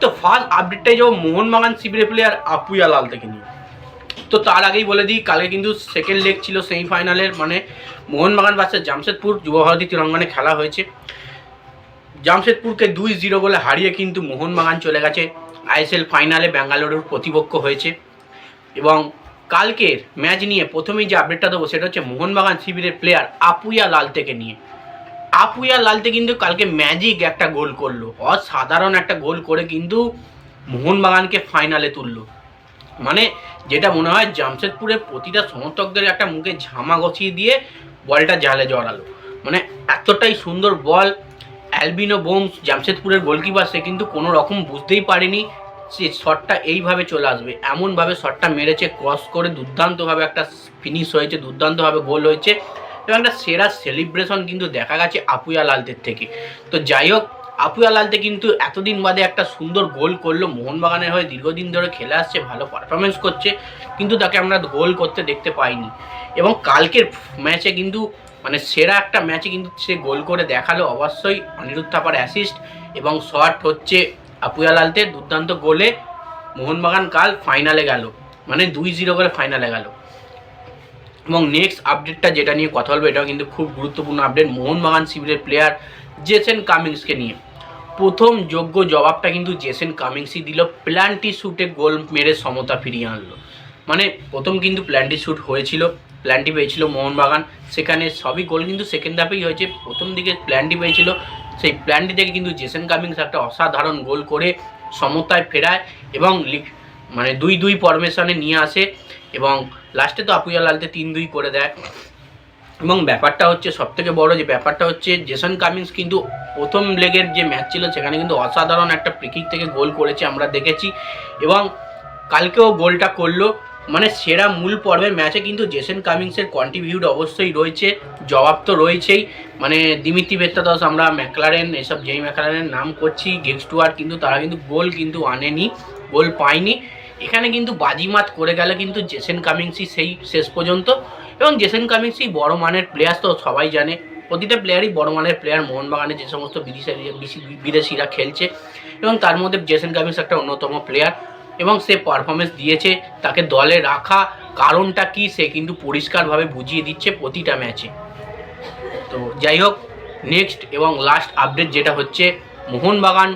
তো ফার্স্ট আপডেটটাই যাব মোহনবাগান শিবিরে প্লেয়ার আপুয়া লাল থেকে নিয়ে। তো তার আগেই বলে দিই, কালকে কিন্তু সেকেন্ড লেগ ছিল সেমিফাইনালের মানে মোহনবাগান বাচ্চা জামশেদপুর যুবভারতী তিরঙ্গনে খেলা হয়েছে। জামশেদপুরকে দুই জিরো বলে হারিয়ে কিন্তু মোহনবাগান চলে গেছে। আইএসএল ফাইনালে ব্যাঙ্গালোরের প্রতিপক্ষ হয়েছে। এবং কালকের ম্যাচ নিয়ে প্রথমেই যে আপডেটটা দেবো, সেটা হচ্ছে মোহনবাগান শিবিরের প্লেয়ার আপুয়া লাল থেকে নিয়ে। আপুয়া লালতে কিন্তু কালকে ম্যাজিক একটা গোল করল। অসাধারণ একটা গোল করে কিন্তু মোহনবাগানকে ফাইনালে তুললো। মানে যেটা মনে হয় জামশেদপুরের প্রতিটা সমর্থকদের একটা মুখে ঝামা গছিয়ে দিয়ে বলটা জালে জড়ালো। মানে এতটাই সুন্দর বল, অ্যালবিনো বোমস, জামশেদপুরের গোলকিপার সে কিন্তু কোনো রকম বুঝতেই পারেনি সে শটটা এইভাবে চলে আসবে। এমনভাবে শটটা মেরেছে ক্রস করে দুর্দান্তভাবে একটা ফিনিশ হয়েছে, দুর্দান্তভাবে গোল হয়েছে। এবং একটা সেরা সেলিব্রেশন কিন্তু দেখা গেছে আপুয়া লালদের থেকে। তো যাই হোক আপুয়া লালতে কিন্তু এতদিন বাদে একটা সুন্দর গোল করল। মোহনবাগানের হয়ে দীর্ঘদিন ধরে খেলে আসছে, ভালো পারফরমেন্স করছে, কিন্তু তাকে আমরা গোল করতে দেখতে পাইনি। এবং কালকের ম্যাচে কিন্তু মানে সেরা একটা ম্যাচে কিন্তু সে গোল করে দেখাল অবশ্যই অনিরুদ্ধ থাপার অ্যাসিস্ট এবং শট হচ্ছে আপুয়া লালতে দুর্দান্ত গোলে। মোহনবাগান কাল ফাইনালে গেল মানে দুই জিরো করে ফাইনালে গেল। এবং নেক্সট আপডেটটা যেটা নিয়ে কথা বলব, এটাও কিন্তু খুব গুরুত্বপূর্ণ আপডেট মোহনবাগান শিবিরের প্লেয়ার জেসেন কামিংসকে নিয়ে। প্রথম যোগ্য জবাবটা কিন্তু জেসেন কামিংসই দিল। প্ল্যান্টি শ্যুটে গোল মেরে সমতা ফিরিয়ে আনলো। মানে প্রথম কিন্তু প্ল্যান্টি শ্যুট হয়েছিল প্ল্যান্টি পেয়েছিল মোহনবাগান। সেখানে সবই গোল, কিন্তু সেকেন্ড হাফেই হয়েছে। প্রথম দিকে প্ল্যান্টি পেয়েছিল, সেই প্ল্যান্টি থেকে কিন্তু জেসেন কামিংস একটা অসাধারণ গোল করে সমতায় ফেরায় এবং মানে দুই দুই ফরমেশনে নিয়ে আসে। এবং লাস্টে তো আপুয়া লালতে তিন দুই করে দেয়। এবং ব্যাপারটা হচ্ছে সব থেকে বড় যে ব্যাপারটা হচ্ছে, জেসন কামিংস কিন্তু প্রথম লেগের যে ম্যাচ ছিল, সেখানে কিন্তু অসাধারণ একটা প্রিকিক থেকে গোল করেছে, আমরা দেখেছি। এবং কালকেও গোলটা করল মানে সেরা মূল পর্বের ম্যাচে কিন্তু জেসন কামিংসের কন্ট্রিবিউট অবশ্যই রয়েছে, জবাব তো রয়েছেই। মানে দিমিত্রি বেত্তাদস আমরা ম্যাকলারেন, এসব যেই ম্যাকলারেনের নাম করছি গেক্সটুয়ার কিন্তু, তারা কিন্তু গোল কিন্তু আনেনি, গোল পায়নি। এখানে কিন্তু বাজিমাত করে গেলে কিন্তু জেসেন কামিংসই সেই শেষ পর্যন্ত। এবং জেসেন কামিংসই বড় মানের প্লেয়ার তো সবাই জানে। প্রতিটা প্লেয়ারই বড় মানের প্লেয়ার মোহনবাগানে যে সমস্ত বিদেশি বিদেশিরা খেলছে। এবং তার মধ্যে জেসেন কামিংস একটা অন্যতম প্লেয়ার এবং সে পারফরমেন্স দিয়েছে। তাকে দলে রাখা কারণটা কি, সে কিন্তু পরিষ্কারভাবে বুঝিয়ে দিচ্ছে প্রতিটা ম্যাচে তো যাই হোক নেক্সট এবং লাস্ট আপডেট যেটা হচ্ছে মোহনবাগান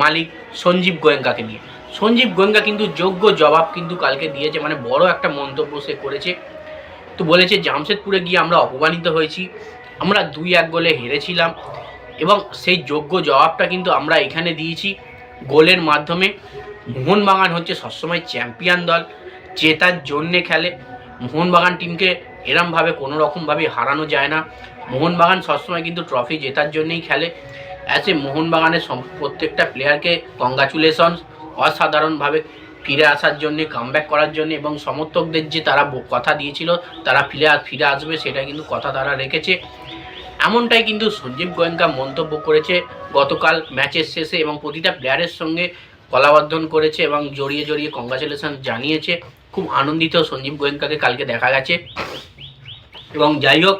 মালিক সঞ্জীব গোয়েঙ্কাকে নিয়ে। সঞ্জীব গোয়েঙ্গা কিন্তু যোগ্য জবাব কিন্তু কালকে দিয়েছে মানে বড় একটা মন্তব্য সে করেছে। তো বলেছে, জামশেদপুরে গিয়ে আমরা অপমানিত হয়েছি, আমরা দুই এক গোলে হেরেছিলাম এবং সেই যোগ্য জবাবটা কিন্তু আমরা এখানে দিয়েছি গোলের মাধ্যমে। মোহনবাগান হচ্ছে সবসময় চ্যাম্পিয়ন দল, জেতার জন্যে খেলে। মোহনবাগান টিমকে এরমভাবে কোনো রকমভাবে হারানো যায় না। মোহনবাগান সবসময় কিন্তু ট্রফি জেতার জন্যেই খেলে। অ্যাজ এ মোহনবাগানের প্রত্যেকটা প্লেয়ারকে কংগ্রাচুলেশনস অসাধারণভাবে ফিরে আসার জন্যে কামব্যাক করার জন্য এবং সমর্থকদের যে তারা কথা দিয়েছিল, তারা ফিরে ফিরে আসবে সেটা কিন্তু কথা তারা রেখেছে। এমনটাই কিন্তু সঞ্জীব গোয়েঙ্কা মন্তব্য করেছে, গতকাল ম্যাচের শেষে এবং প্রতিটা প্লেয়ারের সঙ্গে কলাবর্ধন করেছে এবং জড়িয়ে জড়িয়ে কংগ্রাচুলেশন জানিয়েছে। খুব আনন্দিত সঞ্জীব গোয়েঙ্কাকে কালকে দেখা গেছে। এবং যাই হোক,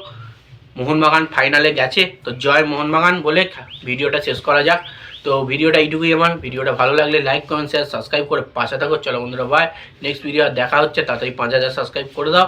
মোহনবাগান ফাইনালে গেছে। তো জয় মোহনবাগান বলে ভিডিওটা শেষ করা যাক। তো ভিডিওটা এইটুকুই আমার। ভিডিওটা ভালো লাগলে লাইক কমেন্ট শেয়ার সাবস্ক্রাইব করে পাশে থাকো। চলো বন্ধুরা বাই নেক্সট ভিডিও দেখা হচ্ছে, তাড়াতাড়ি পাঁচ হাজার সাবস্ক্রাইব করে দাও।